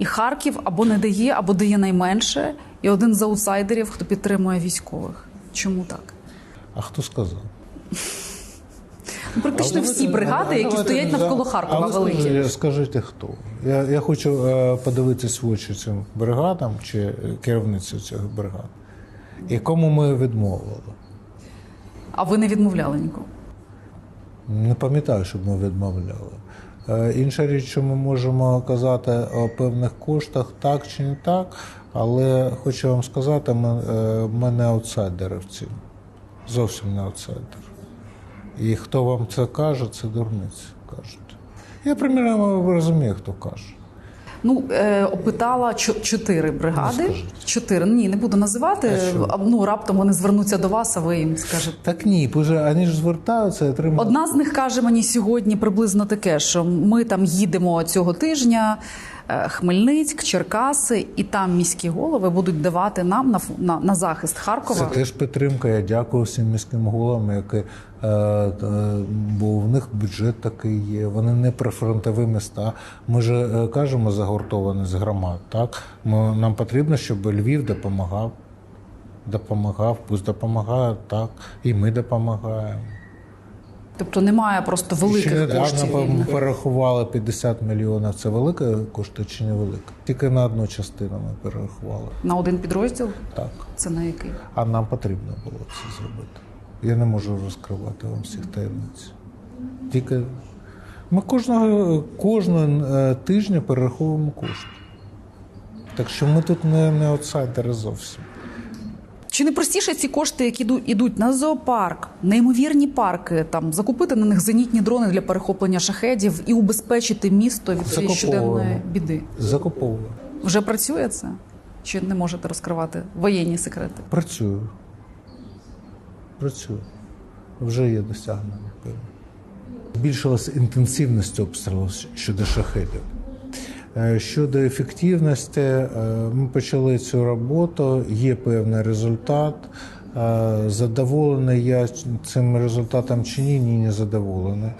І Харків або не дає, або дає найменше, і один з аутсайдерів, хто підтримує військових. Чому так? А хто сказав? Ну, практично А всі бригади, які давайте стоять навколо Харкова, великі. скажіть- хто? Я, я хочу е, подивитись в очі цим бригадам чи керівницю цих бригад. І кому ми відмовили? А ви не відмовляли нікого. Не пам'ятаю, щоб ми відмовляли. Е, Інша річ, що ми можемо казати о певних коштах, так чи не так, але хочу вам сказати, ми, е, ми не аутсайдери в цьому. Зовсім не аутсайдер. І хто вам це каже, це дурниці кажуть. Я примірно розумію, хто каже. Ну, е, опитала чо- чотири бригади. Ну. Чотири. Ні, не буду називати. А Ну, раптом вони звернуться до вас, а ви їм скажете. Так ні, ж вони ж звертаються отримують. Одна з них каже мені сьогодні приблизно таке, що ми там їдемо цього тижня. е, Хмельницьк, Черкаси, і там міські голови будуть давати нам на, на, на захист Це теж підтримка. Я дякую всім міським головам, які, е, е, бо в них бюджет такий є. Вони не прифронтові міста. Ми ж е, кажемо загуртованість громад. Так ми, нам потрібно, щоб Львів допомагав. Допомагав, пусть допомагає, так, і ми допомагаємо. Тобто немає просто великих недавно коштів. ми перерахували 50 мільйонів. Це велике кошти чи не велике? Тільки на одну частину ми перерахували. на один підрозділ. Так. Це на який? А нам потрібно було це зробити. Я не можу розкривати вам всіх таємниць. Тільки ми кожного, кожного е, тижня перераховуємо кошти. Так що ми тут не, не аутсайдери зовсім. Чи не простіше ці кошти, які йдуть на зоопарк, неймовірні парки, там закупити на них зенітні дрони для перехоплення шахедів і убезпечити місто від щоденної біди? Закуповую. Вже працює це? Чи не можете розкривати воєнні секрети? Працюю. Працюю. Вже є досягнення. Збільшилася інтенсивність обстрілу щодо шахедів. Е, Щодо ефективності, е, ми почали цю роботу, є певний результат. Е, Задоволений я цим результатом чи ні, ні, не задоволений.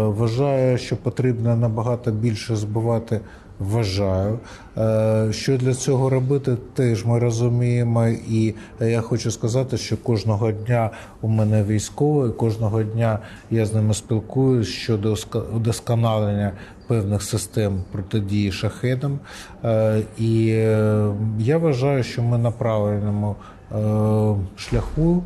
Вважаю, що потрібно набагато більше збивати. Вважаю, Е, що для цього робити, теж ми розуміємо. І я хочу сказати, що кожного дня у мене військовий, кожного дня я з ними спілкуюсь щодо удосконалення певних систем протидії шахедам. Е, І е, я вважаю, що ми на правильному шляху.